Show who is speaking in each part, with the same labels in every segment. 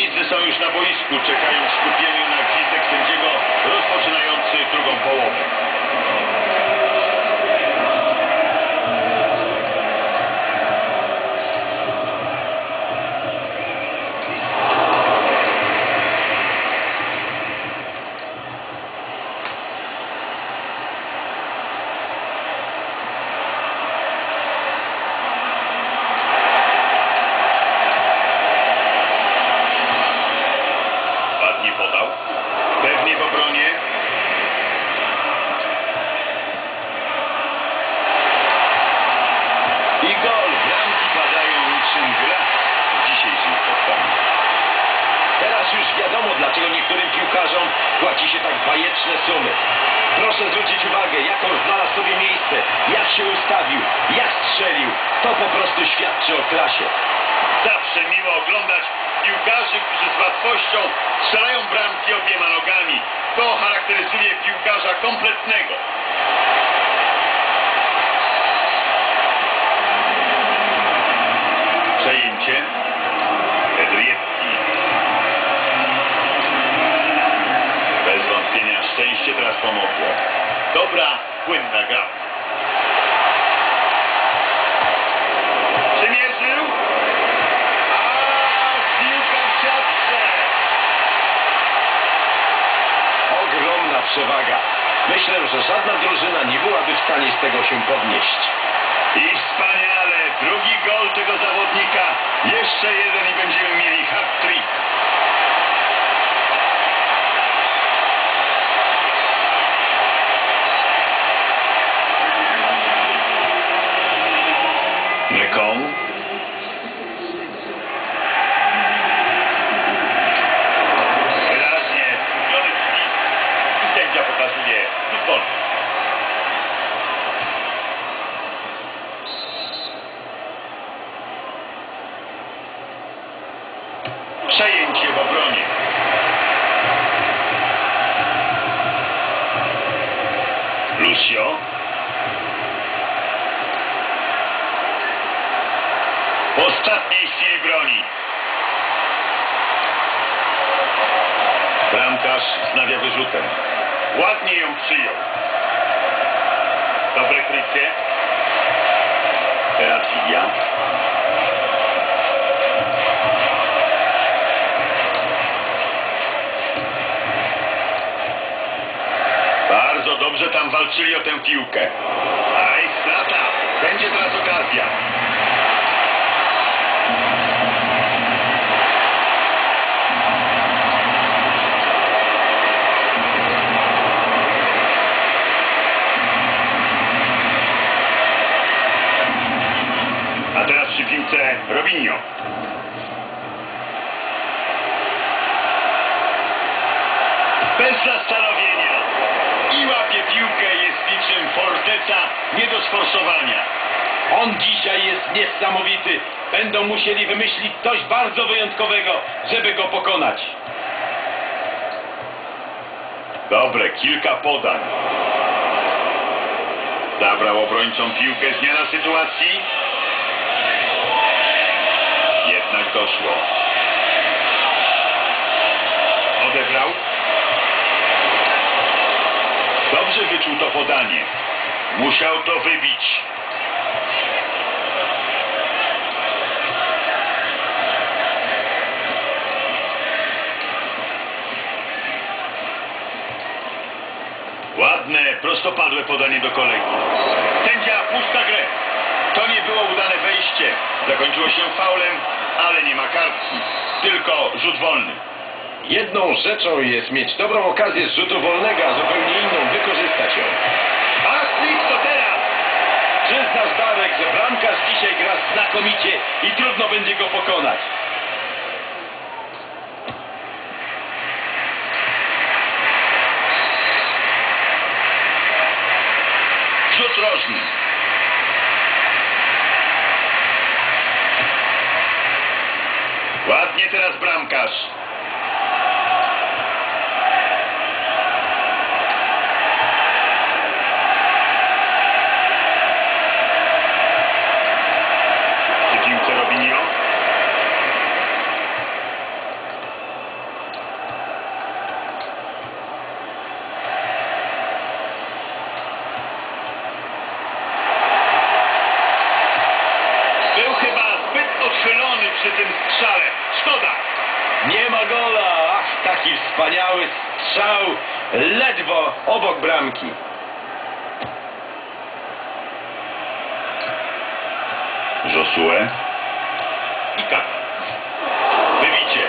Speaker 1: Zawodnicy są już na boisku, czekają w skupieniu na gwizdek sędziego rozpoczynający drugą połowę. Ładnie podał. Pewnie w obronie. I gol. Bramki padają niczym gra w dzisiejszym spotkaniu.
Speaker 2: Teraz już wiadomo, dlaczego niektórym piłkarzom płaci się tak bajeczne sumy. Proszę zwrócić uwagę, jak on znalazł sobie miejsce, jak się ustawił, jak strzelił. To po prostu świadczy o klasie.
Speaker 1: Zawsze miło oglądać piłkarzy, którzy z łatwością strzelają bramki obiema nogami. To charakteryzuje piłkarza kompletnego. Pomogło. Dobra, płynna gra. Przymierzył. A piłka w siatce.
Speaker 2: Ogromna przewaga. Myślę, że żadna drużyna nie byłaby w stanie z tego się podnieść.
Speaker 1: I wspaniale. Drugi gol tego zawodnika. Jeszcze jeden Lucio. W ostatniej chwili broni. Bramkarz znawia wyrzutem. Ładnie ją przyjął. Dobre krycie. Walczyli o tę piłkę. Aj, strata. Będzie teraz okazja. Sforsowania.
Speaker 2: On dzisiaj jest niesamowity. Będą musieli wymyślić coś bardzo wyjątkowego, żeby go pokonać.
Speaker 1: Dobre, kilka podań. Zabrał obrońcom piłkę, zmiana sytuacji. Jednak doszło. Odebrał. Dobrze wyczuł to podanie. Musiał to wybić. Ładne, prostopadłe podanie do kolegi. Sędzia puszcza grę. To nie było udane wejście. Zakończyło się faulem, ale nie ma kartki. Tylko rzut wolny.
Speaker 2: Jedną rzeczą jest mieć dobrą okazję z rzutu wolnego, a zupełnie inną wykorzystać ją.
Speaker 1: A Smith to teraz!
Speaker 2: Przyznasz Darek, że bramkarz dzisiaj gra znakomicie i trudno będzie go pokonać.
Speaker 1: Rzut rożny. Ładnie teraz bramkarz. Przy piłce Robinho.
Speaker 2: ma gola! Ach, taki wspaniały strzał, ledwo obok bramki.
Speaker 1: Josue i Kaka. Wybicie.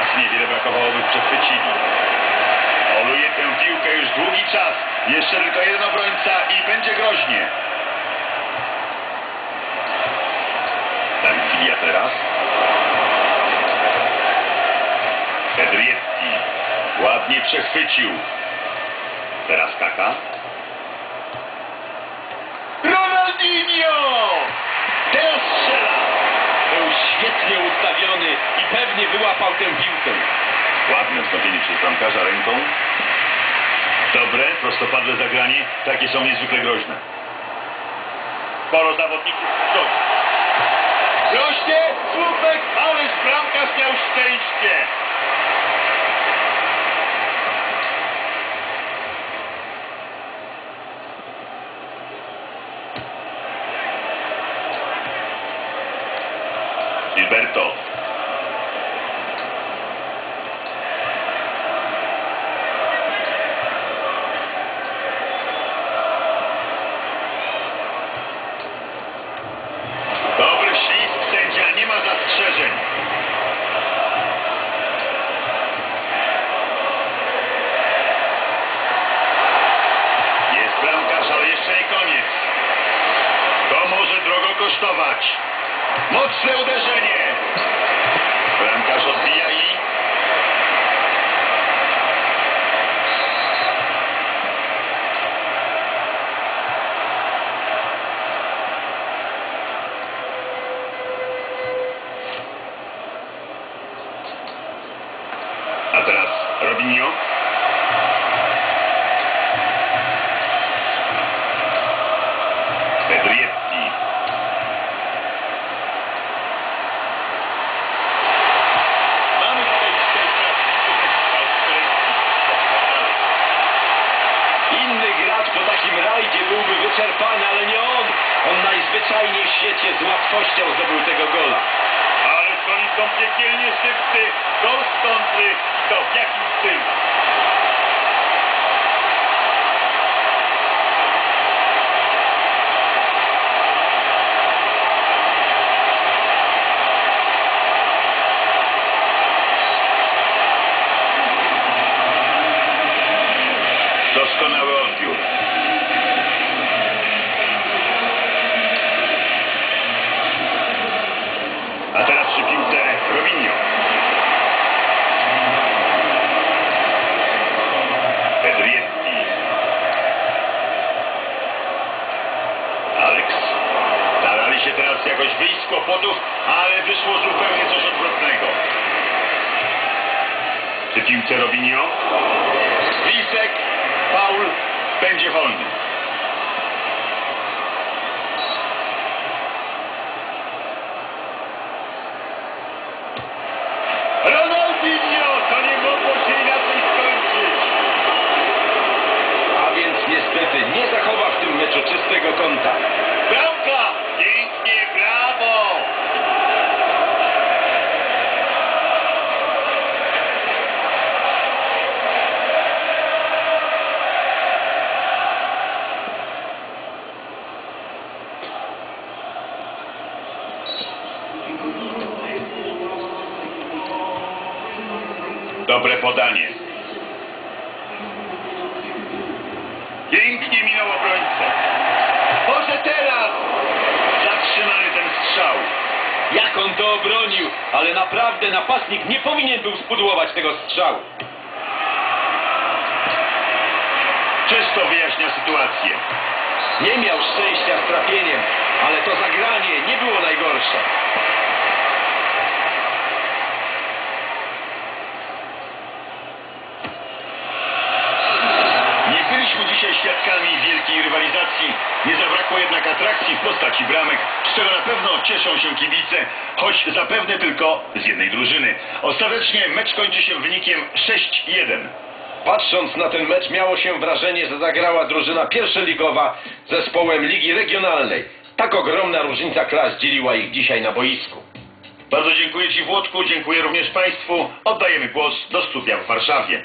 Speaker 1: Aż niewiele brakowało, by przechwycili. Oluje tę piłkę już długi czas. Jeszcze tylko jeden obrońca i będzie groźnie. Dawid Filia teraz. Pedrietti. Ładnie przechwycił. Teraz Kaka. Ronaldinho! Teraz strzela.
Speaker 2: Był świetnie ustawiony i pewnie wyłapał tę piłkę.
Speaker 1: Ładne wstawienie przez bramkarza ręką. Dobre, prostopadłe zagranie. Takie są niezwykle groźne. Sporo zawodników w Groźnie, słupek, ależ bramkarz miał szczęście. Gilberto. Dobry ślizg, sędzia, nie ma zastrzeżeń. Jest bramkarz, ale jeszcze nie koniec. To może drogo kosztować. Mocne uderzenie. Bramkarz odbija i... A teraz Robinho. Pedrietti. Mamy tutaj dzisiaj
Speaker 2: Inny gracz po takim rajdzie byłby wyczerpany, ale nie on. On najzwyczajniej w świecie z łatwością zdobył tego gola.
Speaker 1: Ale są piekielnie szybcy, kontry i to w jakim stylu. Doskonały odbiór. A teraz przy piłce Robinho. Pedrietti. Alex. Starali się teraz jakoś ale wyszło zupełnie coś odwrotnego. Przy piłce Robinho. Lisek. Paul będzie wolny. Ronaldinho! To nie mogło się inaczej skończyć.
Speaker 2: A więc niestety nie zachowa w tym meczu czystego kąta.
Speaker 1: Bramka! Pięknie, brawo! Dobre podanie. Pięknie minął obrońcę. Może teraz zatrzymany ten strzał.
Speaker 2: Jak on to obronił, ale naprawdę napastnik nie powinien był spudłować tego strzału.
Speaker 1: Czysto wyjaśnia sytuację.
Speaker 2: Nie miał szczęścia z trafieniem, ale to zagranie nie było najgorsze.
Speaker 1: Nie byliśmy dzisiaj świadkami wielkiej rywalizacji. Nie zabrakło jednak atrakcji w postaci bramek, z czego na pewno cieszą się kibice, choć zapewne tylko z jednej drużyny. Ostatecznie mecz kończy się wynikiem 6-1.
Speaker 2: Patrząc na ten mecz miało się wrażenie, że zagrała drużyna pierwszoligowa zespołem Ligi Regionalnej. Tak ogromna różnica klas dzieliła ich dzisiaj na boisku.
Speaker 1: Bardzo dziękuję Ci Włodku, dziękuję również Państwu. Oddajemy głos do studia w Warszawie.